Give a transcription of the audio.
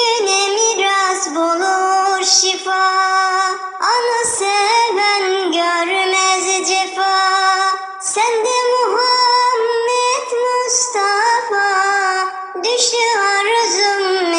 Düşküne miras bulur şifa. Anı seven görmez cefa. Sen de Muhammed Mustafa. Düştü arzum